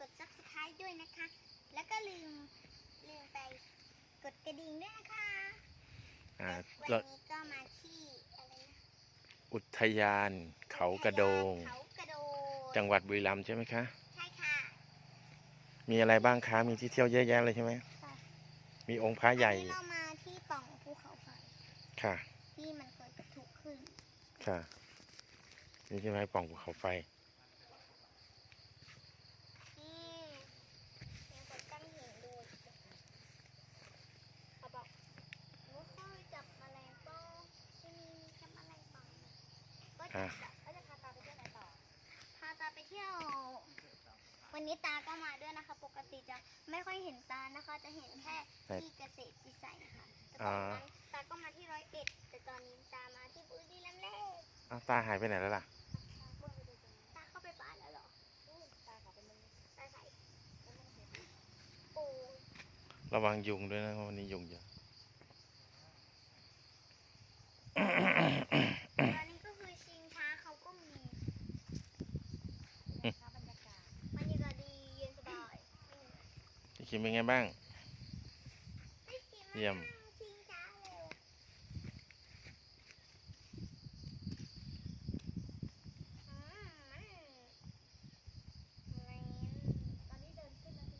กด subscribe ด้วยนะคะ แล้วก็ลืมลืมไปกดกระดิ่งด้วยนะคะอ่าวันเรานี้ก็มาที่อะไรนะอุทยานเขากระโดง เขากระโดงจังหวัดบุรีรัมย์ใช่ไหมคะ ใช่ค่ะมีอะไรบ้างคะ มีที่เที่ยวเยอะแยะเลยใช่ไหม ค่ะมีองค์พระใหญ่อันนี้เรามาที่ปล่องภูเขาไฟค่ะ ที่มันเคยปะทุขึ้น ค่ะ นี่ใช่ไหมปล่องภูเขาไฟ นี่มีคนตั้งหินด้วยเขาบอกหนูเคยจับแมลงก็ที่นี่มีจับแมลงป่อง ก็จะอะก็จะพาตาไปเที่ยวไหนต่อ พาตาไปเที่ยว วันนี้ตาก็มาด้วยนะคะ ปกติจะไม่ค่อยเห็นตานะคะ จะเห็นแค่ที่เกษตรวิสัยค่ะแต่ก่อนนั้นตาก็มาที่ร้อยเอ็ดแต่ตอนนี้ตามาที่บุรีรัมย์แล้วอ้าวตาหายไปไหนแล้วล่ะ ตาเข้าไปบ้านแล้วเหรอตาเขาเป็นมึงตาใส่โอ้ระวังยุงด้วยนะเพราะวันนี้ยุงเยอะ ตอนนี้ก็คือชิงช้าเขาก็มี อืม บรรยากาศบรรยากาศดีเย็นสบาย พี่คิมเป็นไงบ้าง ไม่กิน เยี่ยม ชิงช้าเลยอืมมันตอนนี้เดินขึ้นแล้วที่ไม่เหนื่อยจะ เ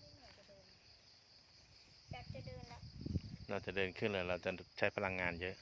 ดินแบบจะเดินแล้วเราจะเดินขึ้นเลย เราจะใช้พลังงานเยอะ